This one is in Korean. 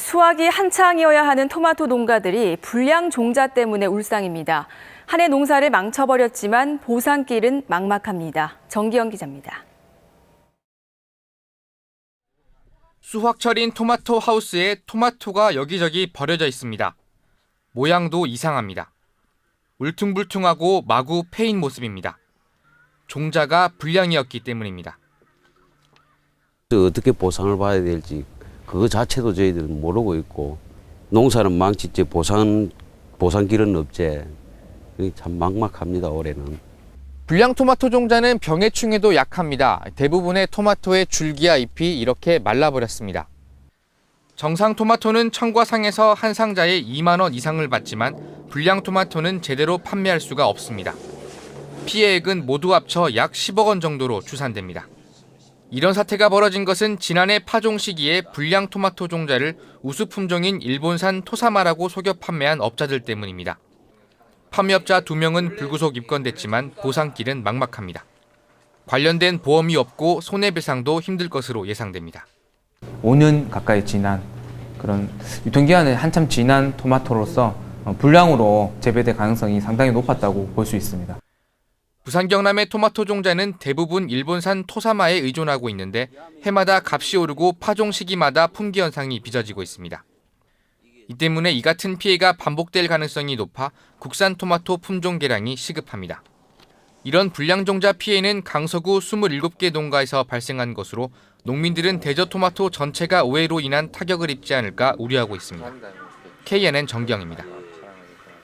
수확이 한창이어야 하는 토마토 농가들이 불량 종자 때문에 울상입니다. 한 해 농사를 망쳐버렸지만 보상길은 막막합니다. 정기영 기자입니다. 수확철인 토마토 하우스에 토마토가 여기저기 버려져 있습니다. 모양도 이상합니다. 울퉁불퉁하고 마구 패인 모습입니다. 종자가 불량이었기 때문입니다. 어떻게 보상을 받아야 될지 그거 자체도 저희들은 모르고 있고 농사는 망치지 보상 보상 길은 없지 그게 참 막막합니다 올해는 불량 토마토 종자는 병해충에도 약합니다. 대부분의 토마토의 줄기와 잎이 이렇게 말라버렸습니다. 정상 토마토는 청과상에서 한 상자에 2만 원 이상을 받지만 불량 토마토는 제대로 판매할 수가 없습니다. 피해액은 모두 합쳐 약 10억 원 정도로 추산됩니다. 이런 사태가 벌어진 것은 지난해 파종 시기에 불량 토마토 종자를 우수 품종인 일본산 토사마라고 속여 판매한 업자들 때문입니다. 판매업자 2명은 불구속 입건됐지만 보상길은 막막합니다. 관련된 보험이 없고 손해배상도 힘들 것으로 예상됩니다. 5년 가까이 지난 그런 유통기한이 한참 지난 토마토로서 어, 불량으로 재배될 가능성이 상당히 높았다고 볼 수 있습니다. 부산 경남의 토마토 종자는 대부분 일본산 토사마에 의존하고 있는데 해마다 값이 오르고 파종 시기마다 품귀 현상이 빚어지고 있습니다. 이 때문에 이 같은 피해가 반복될 가능성이 높아 국산 토마토 품종 개량이 시급합니다. 이런 불량 종자 피해는 강서구 27개 농가에서 발생한 것으로 농민들은 대저 토마토 전체가 오해로 인한 타격을 입지 않을까 우려하고 있습니다. KNN 정경입니다.